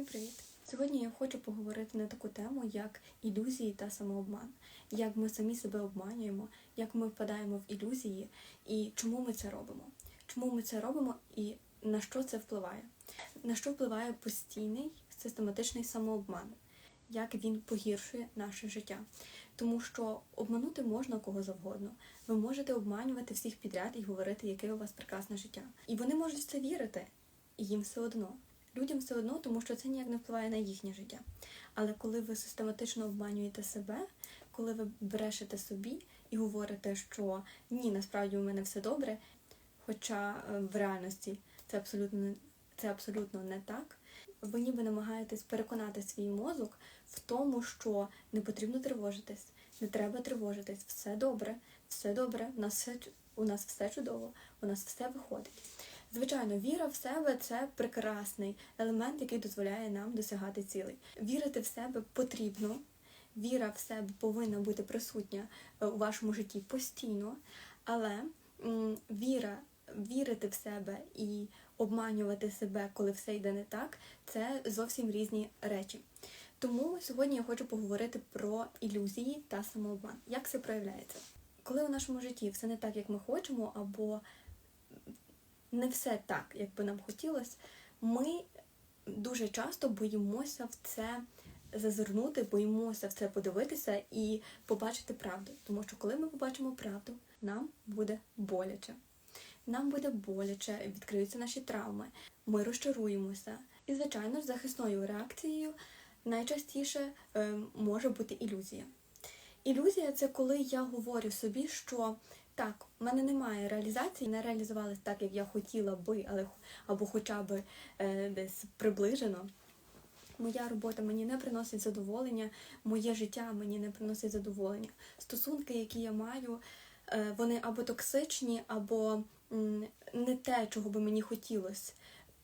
Всім привіт! Сьогодні я хочу поговорити на таку тему, як ілюзії та самообман, як ми самі себе обманюємо, як ми впадаємо в ілюзії і чому ми це робимо. Чому ми це робимо і на що це впливає? На що впливає постійний систематичний самообман? Як він погіршує наше життя? Тому що обманути можна кого завгодно. Ви можете обманювати всіх підряд і говорити, яке у вас прекрасне життя. І вони можуть це вірити, і їм все одно. Людям все одно, тому що це ніяк не впливає на їхнє життя. Але коли ви систематично обманюєте себе, коли ви брешете собі і говорите, що ні, насправді у мене все добре, хоча е, в реальності це абсолютно це абсолютно не так. Ви ніби намагаєтесь переконати свій мозок в тому, що не потрібно тривожитись, не треба тривожитись, все добре, все добре, у нас все, у нас все чудово, у нас все виходить. Звичайно, віра в себе це прекрасний елемент, який дозволяє нам досягати цілей. Вірити в себе потрібно. Віра в себе повинна бути присутня е, у вашому житті постійно, але віра, вірити в себе і обманювати себе, коли все йде не так, це зовсім різні речі. Тому сьогодні я хочу поговорити про ілюзії та самообман. Як це проявляється? Коли у нашому житті все не так, як ми хочемо, або не все так, як би нам хотілося, ми дуже часто боїмося в це зазирнути, боїмося в це подивитися і побачити правду. Тому що коли ми побачимо правду, нам буде боляче. Нам буде боляче, відкриються наші травми, ми розчаруємося. І, звичайно захисною реакцією найчастіше е, може бути ілюзія. Ілюзія це коли я говорю собі, що так, в мене немає реалізації, не реалізувалась так, як я хотіла би, але або хоча б е, десь приближено. Моя робота мені не приносить задоволення, моє життя мені не приносить задоволення. Стосунки, які я маю, е, вони або токсичні, або м, не те, чого би мені хотілося.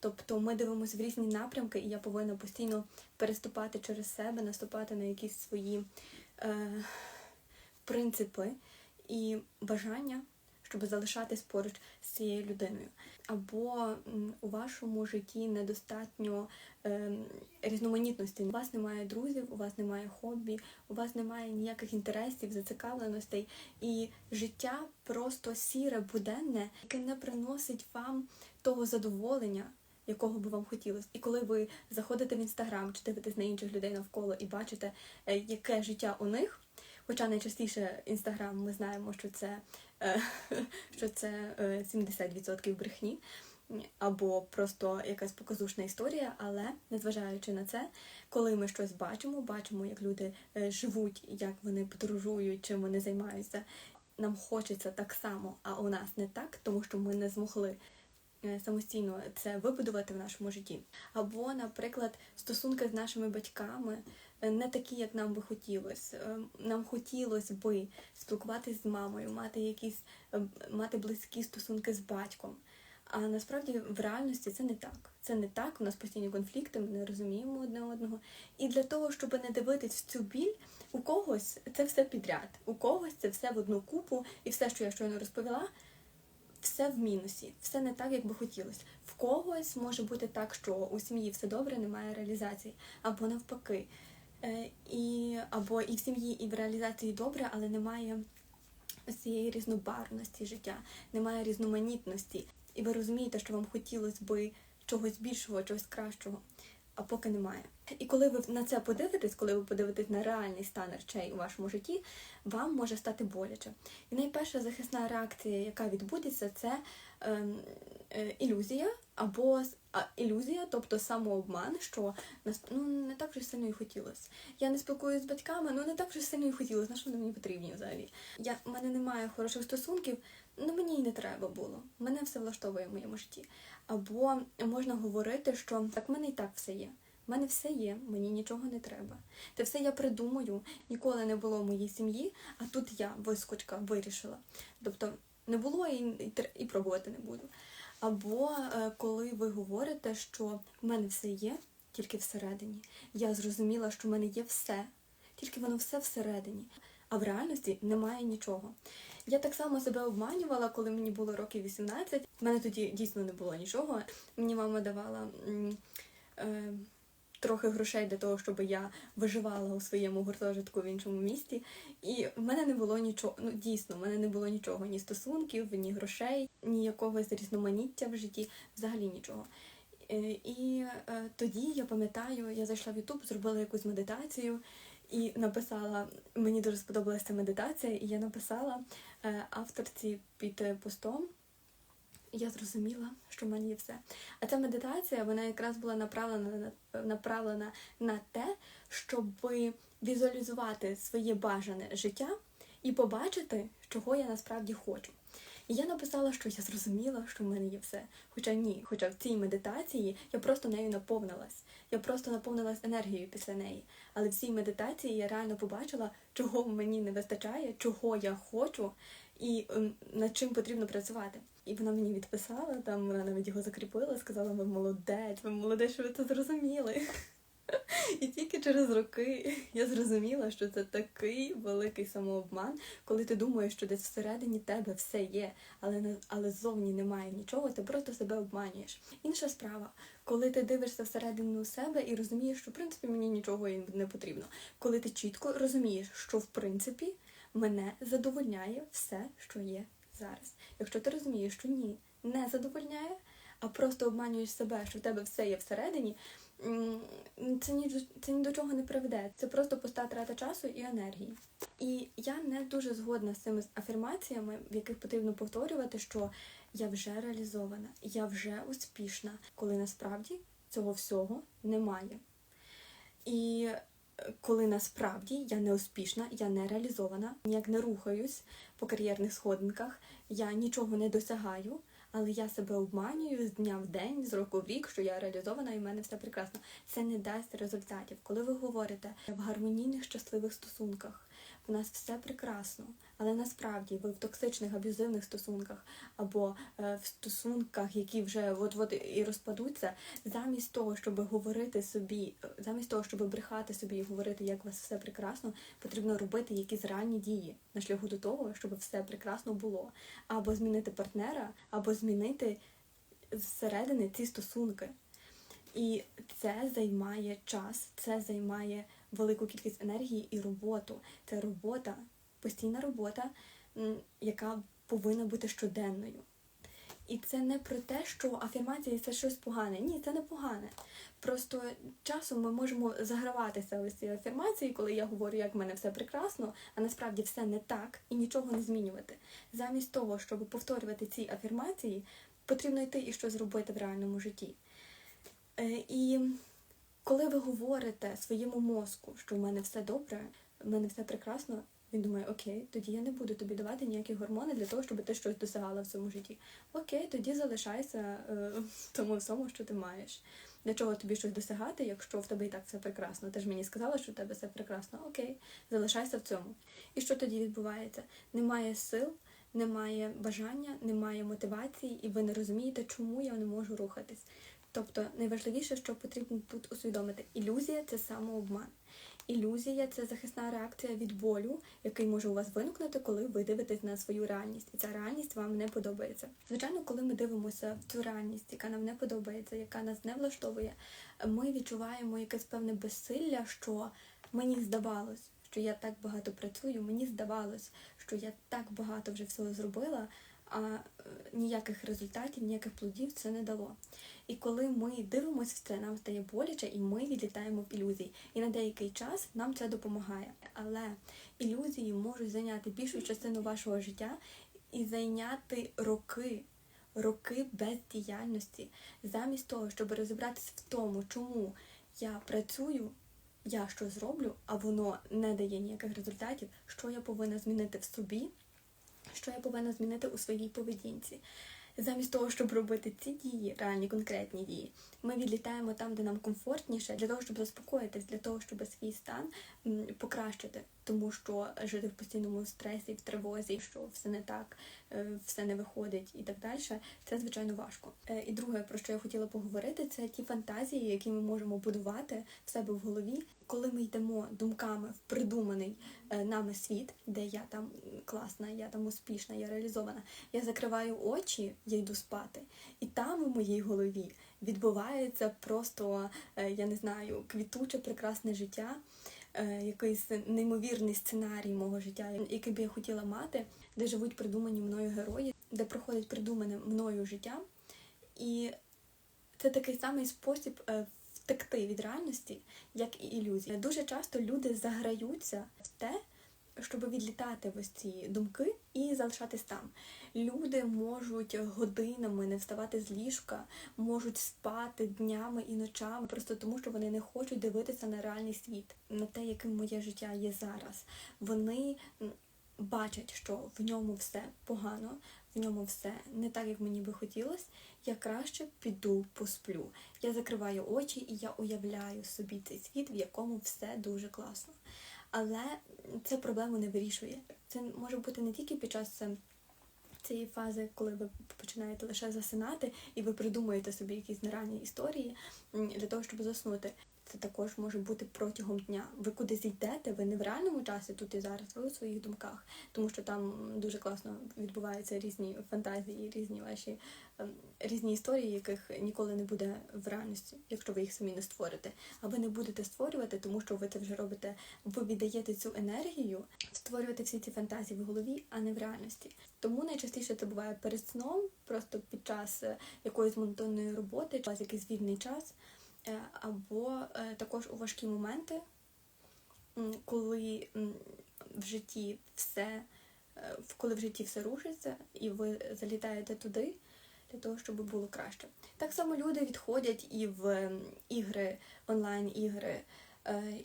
Тобто ми дивимося в різні напрямки, і я повинна постійно переступати через себе, наступати на якісь свої е, принципи і бажання, щоб залишатись поруч з цією людиною. Або у вашому житті недостатньо е, різноманітності. У вас немає друзів, у вас немає хобі, у вас немає ніяких інтересів, зацікавленостей, і життя просто сіре, буденне, яке не приносить вам того задоволення, якого би вам хотілося. І коли ви заходите в інстаграм чи дивитесь на інших людей навколо і бачите, е, яке життя у них. Хоча найчастіше інстаграм ми знаємо, що це, е, що це е, 70% брехні, або просто якась показушна історія, але незважаючи на це, коли ми щось бачимо, бачимо, як люди е, живуть, як вони подорожують, чим вони займаються, нам хочеться так само, а у нас не так, тому що ми не змогли е, самостійно це вибудувати в нашому житті. Або, наприклад, стосунки з нашими батьками е, не такі, як нам би хотілося. Е, Нам хотілося би спілкуватися з мамою, мати якісь е, мати близькі стосунки з батьком. А насправді в реальності це не так. Це не так. У нас постійні конфлікти, ми не розуміємо одне одного. І для того, щоб не дивитись в цю біль, у когось це все підряд, у когось це все в одну купу, і все, що я щойно розповіла, все в мінусі, все не так, як би хотілося. В когось може бути так, що у сім'ї все добре, немає реалізації, або навпаки. Е, і, або і в сім'ї, і в реалізації добре, але немає ось цієї різнобарвності життя, немає різноманітності. І ви розумієте, що вам хотілося би чогось більшого, чогось кращого, а поки немає. І коли ви на це подивитесь, коли ви подивитесь на реальний стан речей у вашому житті, вам може стати боляче. І найперша захисна реакція, яка відбудеться, це ем, е, ілюзія або ілюзія, тобто самообман, що ну не так вже сильно і хотілося. Я не спілкуюся з батьками, ну не так вже сильно і хотілося. На що вони мені потрібні взагалі? Я в мене немає хороших стосунків, ну мені й не треба було. Мене все влаштовує в моєму житті. Або можна говорити, що так в мене і так все є. В мене все є, мені нічого не треба. Це все я придумаю, ніколи не було в моїй сім'ї, а тут я, вискочка, вирішила. Тобто не було і, і, і пробувати не буду. Або е, коли ви говорите, що в мене все є, тільки всередині. Я зрозуміла, що в мене є все, тільки воно все всередині. А в реальності немає нічого. Я так само себе обманювала, коли мені було років 18. В мене тоді дійсно не було нічого. Мені мама давала е, трохи грошей для того, щоб я виживала у своєму гуртожитку в іншому місті. І в мене не було нічого. Ну дійсно, в мене не було нічого, ні стосунків, ні грошей, ні якогось різноманіття в житті, взагалі нічого. Е, І е, тоді я пам'ятаю, я зайшла в Ютуб, зробила якусь медитацію і написала. Мені дуже сподобалася медитація, і я написала е, авторці під постом. Я зрозуміла, що в мене є все. А ця медитація вона якраз була направлена направлена на те, щоб візуалізувати своє бажане життя і побачити, чого я насправді хочу. І я написала, що я зрозуміла, що в мене є все. Хоча ні, хоча в цій медитації я просто нею наповнилась. Я просто наповнилась енергією після неї. Але в цій медитації я реально побачила, чого мені не вистачає, чого я хочу і ем, над чим потрібно працювати. І вона мені відписала, там вона навіть його закріпила, сказала, ви молодець, ви молодець, що ви це зрозуміли. І тільки через роки я зрозуміла, що це такий великий самообман, коли ти думаєш, що десь всередині тебе все є, але але ззовні немає нічого, ти просто себе обманюєш. Інша справа, коли ти дивишся всередину себе і розумієш, що в принципі мені нічого не потрібно. Коли ти чітко розумієш, що в принципі мене задовольняє все, що є зараз. Якщо ти розумієш, що ні, не задовольняє, а просто обманюєш себе, що в тебе все є всередині. Це ні, це ні до чого не приведе. Це просто пуста трата часу і енергії. І я не дуже згодна з цими афірмаціями, в яких потрібно повторювати, що я вже реалізована, я вже успішна, коли насправді цього всього немає. І е, коли насправді я не успішна, я не реалізована, ніяк не рухаюсь по кар'єрних сходинках, я нічого не досягаю, але я себе обманюю з дня в день, з року в рік, що я реалізована і в мене все прекрасно. Це не дасть результатів. Коли ви говорите в гармонійних щасливих стосунках, у нас все прекрасно, але насправді ви в токсичних аб'юзивних стосунках або е, в стосунках, які вже от-от і розпадуться, замість того, щоб говорити собі, замість того, щоб брехати собі і говорити, як у вас все прекрасно, потрібно робити якісь реальні дії на шляху до того, щоб все прекрасно було. Або змінити партнера, або змінити зсередини ці стосунки. І це займає час, це займає велику кількість енергії і роботу. Це робота, постійна робота, яка повинна бути щоденною. І це не про те, що афірмації це щось погане. Ні, це не погане. Просто часом ми можемо заграватися ось ці афірмації, коли я говорю, як в мене все прекрасно, а насправді все не так і нічого не змінювати. Замість того, щоб повторювати ці афірмації, потрібно йти і щось зробити в реальному житті. Е, І коли ви говорите своєму мозку, що в мене все добре, в мене все прекрасно, він думає, окей, тоді я не буду тобі давати ніякі гормони для того, щоб ти щось досягала в цьому житті. Окей, тоді залишайся е, тому всьому, що ти маєш. Для чого тобі щось досягати, якщо в тебе і так все прекрасно? Ти ж мені сказала, що в тебе все прекрасно. Окей, залишайся в цьому. І що тоді відбувається? Немає сил, немає бажання, немає мотивації, і ви не розумієте, чому я не можу рухатись. Тобто найважливіше, що потрібно тут усвідомити, ілюзія це самообман. Ілюзія це захисна реакція від болю, який може у вас виникнути, коли ви дивитесь на свою реальність, і ця реальність вам не подобається. Звичайно, коли ми дивимося в цю реальність, яка нам не подобається, яка нас не влаштовує, ми відчуваємо якесь певне безсилля, що мені здавалось, що я так багато працюю, мені здавалось, що я так багато вже всього зробила, а е, ніяких результатів, ніяких плодів це не дало. І коли ми дивимося в це, нам стає боляче, і ми відлітаємо в ілюзії. І на деякий час нам це допомагає. Але ілюзії можуть зайняти більшу частину вашого життя і зайняти роки, роки бездіяльності, замість того, щоб розібратися в тому, чому я працюю. Я що зроблю, а воно не дає ніяких результатів, що я повинна змінити в собі, що я повинна змінити у своїй поведінці. Замість того, щоб робити ці дії, реальні конкретні дії, ми відлітаємо там, де нам комфортніше, для того, щоб заспокоїтись, для того, щоб свій стан покращити, тому що жити в постійному стресі, в тривозі, що все не так, е, все не виходить і так далі, це звичайно важко. Е, І друге, про що я хотіла поговорити, це ті фантазії, які ми можемо будувати в себе в голові, коли ми йдемо думками в придуманий е, нами світ, де я там класна, я там успішна, я реалізована. Я закриваю очі, я йду спати, і там у моїй голові відбувається просто, я не знаю, квітуче, прекрасне життя, якийсь неймовірний сценарій мого життя, який би я хотіла мати, де живуть придумані мною герої, де проходить придумане мною життя. І це такий самий спосіб е, втекти від реальності, як і ілюзії. Дуже часто люди заграються в те, щоб відлітати в ось ці думки і залишатись там. Люди можуть годинами не вставати з ліжка, можуть спати днями і ночами, просто тому, що вони не хочуть дивитися на реальний світ, на те, яким моє життя є зараз. Вони бачать, що в ньому все погано, в ньому все не так, як мені би хотілося. Я краще піду посплю. Я закриваю очі і я уявляю собі цей світ, в якому все дуже класно. Але це проблему не вирішує. Це може бути не тільки під час е, цієї фази, коли ви починаєте лише засинати, і ви придумуєте собі якісь нереальні історії для того, щоб заснути. Це також може бути протягом дня. Ви кудись йдете, ви не в реальному часі тут і зараз, ви у своїх думках, тому що там дуже класно відбуваються різні фантазії, різні ваші ем, різні історії, яких ніколи не буде в реальності, якщо ви їх самі не створите. А ви не будете створювати, тому що ви це вже робите. Ви віддаєте цю енергію створювати всі ці фантазії в голові, а не в реальності. Тому найчастіше це буває перед сном, просто під час е, якоїсь монотонної роботи, чи якийсь вільний час. Е, або е, також у важкі моменти, коли в житті все, е, коли в житті все рушиться, і ви залітаєте туди для того, щоб було краще. Так само люди відходять і в ігри, онлайн-ігри,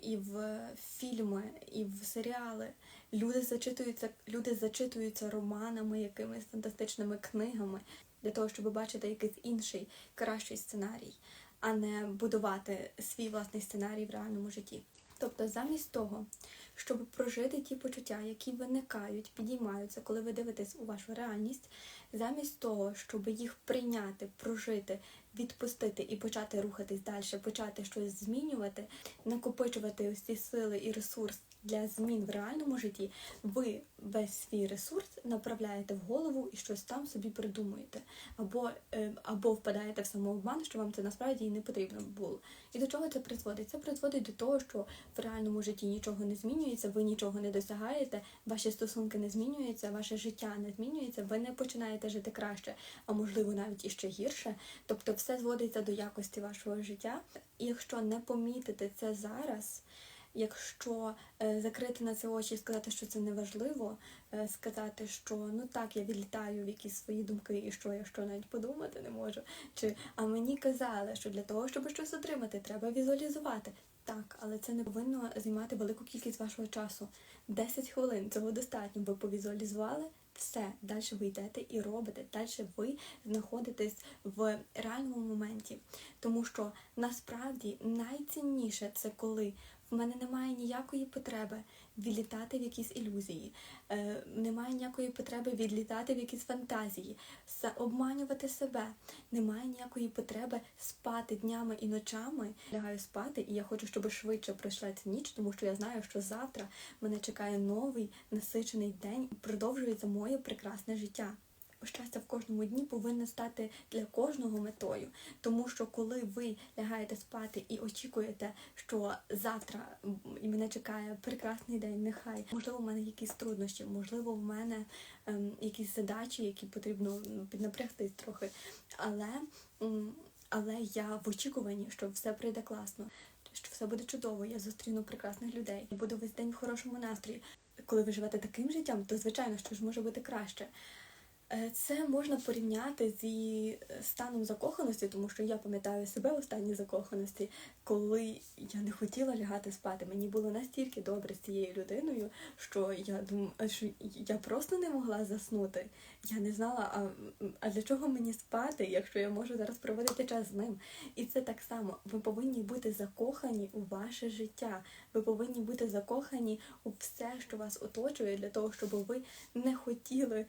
і в фільми, і в серіали. Люди зачитуються, люди зачитуються романами, якимись фантастичними книгами для того, щоб бачити якийсь інший кращий сценарій а не будувати свій власний сценарій в реальному житті. Тобто, замість того, щоб прожити ті почуття, які виникають, підіймаються, коли ви дивитесь у вашу реальність, замість того, щоб їх прийняти, прожити, відпустити і почати рухатись далі, почати щось змінювати, накопичувати ці сили і ресурс для змін в реальному житті, ви весь свій ресурс направляєте в голову і щось там собі придумуєте, або, е, або впадаєте в самообман, що вам це насправді і не потрібно було. І до чого це призводить? Це призводить до того, що в реальному житті нічого не змінюється, ви нічого не досягаєте, ваші стосунки не змінюються, ваше життя не змінюється, ви не починаєте жити краще, а можливо навіть іще гірше. Тобто все зводиться до якості вашого життя. І якщо не помітити це зараз, якщо е, закрити на це очі і сказати, що це неважливо, е, сказати, що ну так, я відлітаю в якісь свої думки, і що я що навіть подумати не можу. Чи а мені казали, що для того, щоб щось отримати, треба візуалізувати. Так, але це не повинно займати велику кількість вашого часу. 10 хвилин цього достатньо. Ви повізуалізували все. Далі ви йдете і робите. Далі ви знаходитесь в реальному моменті. Тому що насправді найцінніше це коли в мене немає ніякої потреби відлітати в якісь ілюзії, е, немає ніякої потреби відлітати в якісь фантазії, обманювати себе. Немає ніякої потреби спати днями і ночами. Лягаю спати, і я хочу, щоб швидше пройшла ця ніч, тому що я знаю, що завтра мене чекає новий насичений день і продовжується моє прекрасне життя. Щастя в кожному дні повинне стати для кожного метою, тому що коли ви лягаєте спати і очікуєте, що завтра мене чекає прекрасний день, нехай можливо, в мене якісь труднощі, можливо, в мене ем, якісь задачі, які потрібно ну, піднапрягтись трохи, але, м, але я в очікуванні, що все прийде класно. Що все буде чудово, я зустріну прекрасних людей, буду весь день в хорошому настрої. Коли ви живете таким життям, то звичайно, що ж може бути краще. Е, Це можна порівняти зі е, станом закоханості, тому що я пам'ятаю себе у стані закоханості, коли я не хотіла лягати спати. Мені було настільки добре з цією людиною, що я дум... що я просто не могла заснути. Я не знала, а, а для чого мені спати, якщо я можу зараз проводити час з ним. І це так само. Ви повинні бути закохані у ваше життя. Ви повинні бути закохані у все, що вас оточує, для того, щоб ви не хотіли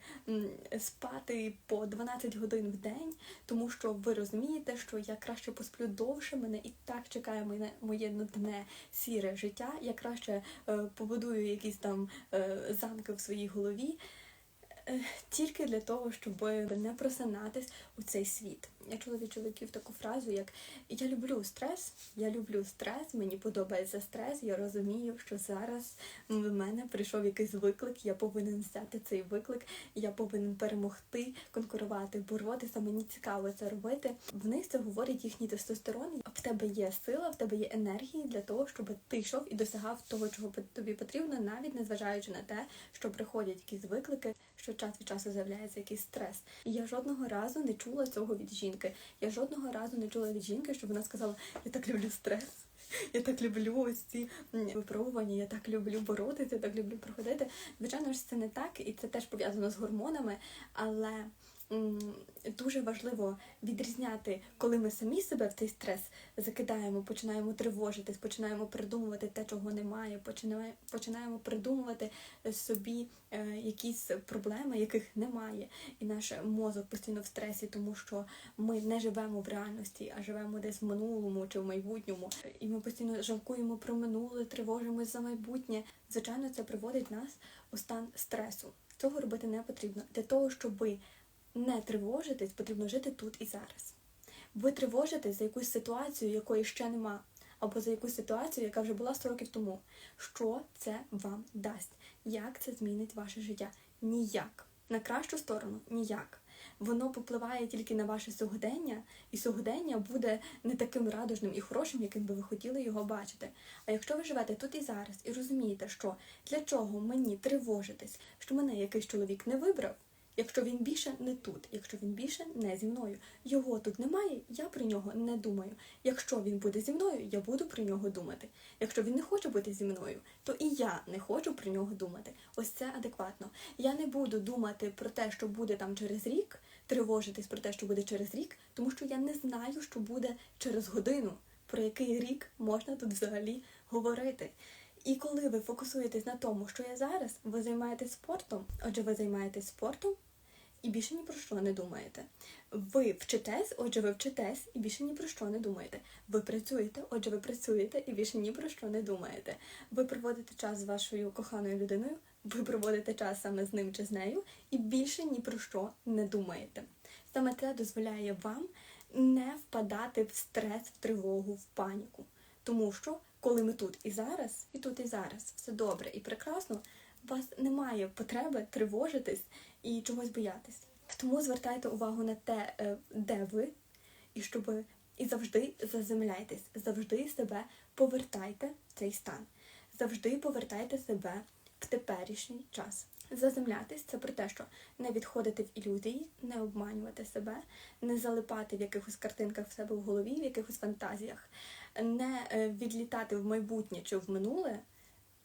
спати по 12 годин в день, тому що ви розумієте, що я краще посплю довше, мене і так чекає мене моє нудне сіре життя. Я краще е, побудую якісь там е, замки в своїй голові. Е, Тільки для того, щоб не просинатись у цей світ. я чула від чоловіків таку фразу, як я люблю стрес, я люблю стрес, мені подобається стрес. Я розумію, що зараз в мене прийшов якийсь виклик, я повинен взяти цей виклик, я повинен перемогти, конкурувати, боротися. Мені цікаво це робити. В них це говорить їхній тестостерон. В тебе є сила, в тебе є енергії для того, щоб ти йшов і досягав того, чого тобі потрібно, навіть незважаючи на те, що приходять якісь виклики, що час від часу з'являється якийсь стрес. І я жодного разу не чула цього від жінки. Я жодного разу не чула від жінки, щоб вона сказала: Я так люблю стрес. Я так люблю ось ці випробування, я так люблю боротися, я так люблю проходити. Звичайно ж, це не так, і це теж пов'язано з гормонами, але дуже важливо відрізняти, коли ми самі себе в цей стрес закидаємо, починаємо тривожитись, починаємо придумувати те, чого немає, починаємо, починаємо придумувати собі е, якісь проблеми, яких немає. І наш мозок постійно в стресі, тому що ми не живемо в реальності, а живемо десь в минулому чи в майбутньому. І ми постійно жалкуємо про минуле, тривожимось за майбутнє. Звичайно, це приводить нас у стан стресу. Цього робити не потрібно. Для того, щоб не тривожитись, потрібно жити тут і зараз. Ви тривожитесь за якусь ситуацію, якої ще нема, або за якусь ситуацію, яка вже була 100 років тому. Що це вам дасть? Як це змінить ваше життя? Ніяк. На кращу сторону ніяк. Воно попливає тільки на ваше сьогодення, і сьогодення буде не таким радужним і хорошим, яким би ви хотіли його бачити. А якщо ви живете тут і зараз і розумієте, що для чого мені тривожитись, що мене якийсь чоловік не вибрав, якщо він більше не тут, якщо він більше не зі мною, його тут немає, я про нього не думаю. Якщо він буде зі мною, я буду про нього думати. Якщо він не хоче бути зі мною, то і я не хочу про нього думати. Ось це адекватно. Я не буду думати про те, що буде там через рік, тривожитись про те, що буде через рік, тому що я не знаю, що буде через годину, про який рік можна тут взагалі говорити. І коли ви фокусуєтесь на тому, що я зараз, ви займаєтесь спортом, отже, ви займаєтесь спортом і більше ні про що не думаєте. Ви вчитесь, отже, ви вчитесь і більше ні про що не думаєте. Ви працюєте, отже, ви працюєте і більше ні про що не думаєте. Ви проводите час з вашою коханою людиною, ви проводите час саме з ним чи з нею, і більше ні про що не думаєте. Саме це дозволяє вам не впадати в стрес, в тривогу, в паніку. Тому що коли ми тут і зараз, і тут і зараз. Все добре і прекрасно, у вас немає потреби тривожитись і чогось боятись. Тому звертайте увагу на те, е, де ви, і щоб і завжди заземляйтесь, завжди себе повертайте в цей стан, завжди повертайте себе в теперішній час. Заземлятись це про те, що не відходити в ілюзії, не обманювати себе, не залипати в якихось картинках в себе в голові, в якихось фантазіях, не е, відлітати в майбутнє чи в минуле,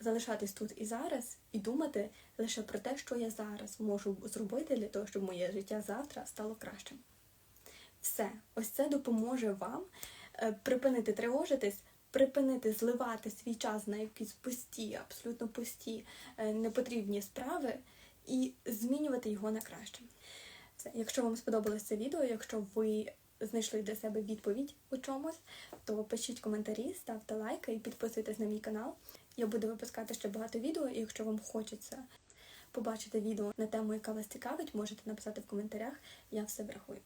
залишатись тут і зараз, і думати лише про те, що я зараз можу зробити для того, щоб моє життя завтра стало кращим. Все, ось це допоможе вам е, припинити тривожитись, припинити зливати свій час на якісь пусті, абсолютно пусті, е, непотрібні справи і змінювати його на краще. Все. Якщо вам сподобалось це відео, якщо ви знайшли для себе відповідь у чомусь, то пишіть коментарі, ставте лайки і підписуйтесь на мій канал. Я буду випускати ще багато відео, і якщо вам хочеться побачити відео на тему, яка вас цікавить, можете написати в коментарях, я все врахую.